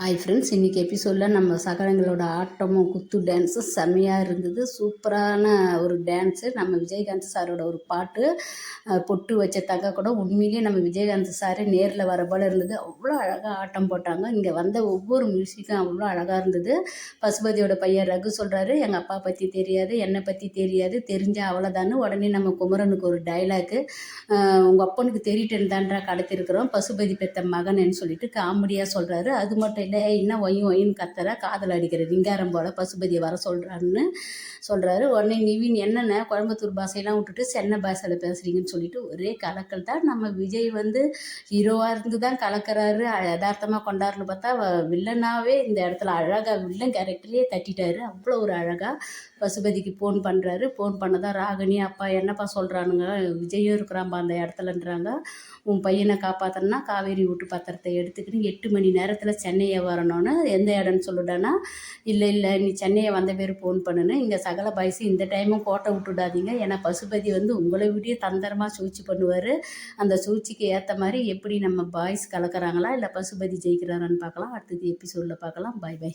Hi friends இன்றைக்கி எபிசோடில் நம்ம சகலங்களோட ஆட்டமும் குத்து டான்ஸும் செம்மையாக இருந்தது. சூப்பரான ஒரு டான்ஸு நம்ம விஜயகாந்த் சாரோட ஒரு பாட்டு பொட்டு வச்ச தங்க கூட உண்மையிலேயே நம்ம விஜயகாந்த் சாரே நேரில் வர போல் இருந்தது. அவ்வளோ அழகாக ஆட்டம் போட்டாங்க. இங்கே வந்த ஒவ்வொரு மியூசிக்கும் அவ்வளோ அழகாக இருந்தது. பசுபதியோட பையன் ரகு சொல்கிறாரு எங்கள் அப்பா பற்றி தெரியாது என்னை பற்றி தெரியாது. தெரிஞ்சால் அவ்வளோதான்னு உடனே நம்ம குமரனுக்கு ஒரு டைலாக்கு உங்கள் அப்பனுக்கு தெரியட்டேன் தான்றா கடத்திருக்கிறோம். பசுபதி பெத்த மகன்னு சொல்லிட்டு காமெடியாக சொல்கிறாரு அது மட்டும் என்ன ஒய் ஒயின்னு கத்துற காதல் அடிக்கிற விங்காரம் போல பசுபதியை வர சொல்கிறான்னு சொல்கிறாரு உடனே நிவின் என்னென்ன? கோயம்புத்தூர் பாஷையெல்லாம் விட்டுட்டு சென்னை பாஷையில் பேசுகிறீங்கன்னு சொல்லிட்டு ஒரே கலக்கல் தான். நம்ம விஜய் வந்து ஹீரோவாக இருந்து தான் கலக்கிறாரு. யதார்த்தமாக கொண்டாருன்னு பார்த்தா வில்லனாகவே இந்த இடத்துல அழகாக வில்லன் கேரக்டரையே தட்டிட்டாரு. அவ்வளோ ஒரு அழகாக பசுபதிக்கு ஃபோன் பண்ணுறாரு ஃபோன் பண்ணதான் ராகினி அப்பா என்னப்பா சொல்கிறானுங்க விஜயும் இருக்கிறான்பா அந்த இடத்துலன்றாங்க. உன் பையனை காப்பாற்றணும்னா காவேரி வீட்டு பத்திரத்தை எடுத்துக்கிட்டு எட்டு மணி நேரத்தில் சென்னையை வரணும்னு எந்த இடம்னு சொல்லிட்டேன்னா இல்லை இல்லை நீ சென்னையை வந்த பேர் ஃபோன் பண்ணுன்னு இங்கே சகல பாய்ஸு இந்த டைமும் கோட்டை விட்டுடாதீங்க. ஏன்னா பசுபதி வந்து உங்களை விடிய தந்திரமாக சூழ்ச்சி பண்ணுவார். அந்த சூழ்ச்சிக்கு ஏற்ற மாதிரி எப்படி நம்ம பாய்ஸ் கலக்கிறாங்களா இல்லை பசுபதி ஜெயிக்கிறாரான்னு பார்க்கலாம். அடுத்தது எபிசோடில் பார்க்கலாம். By by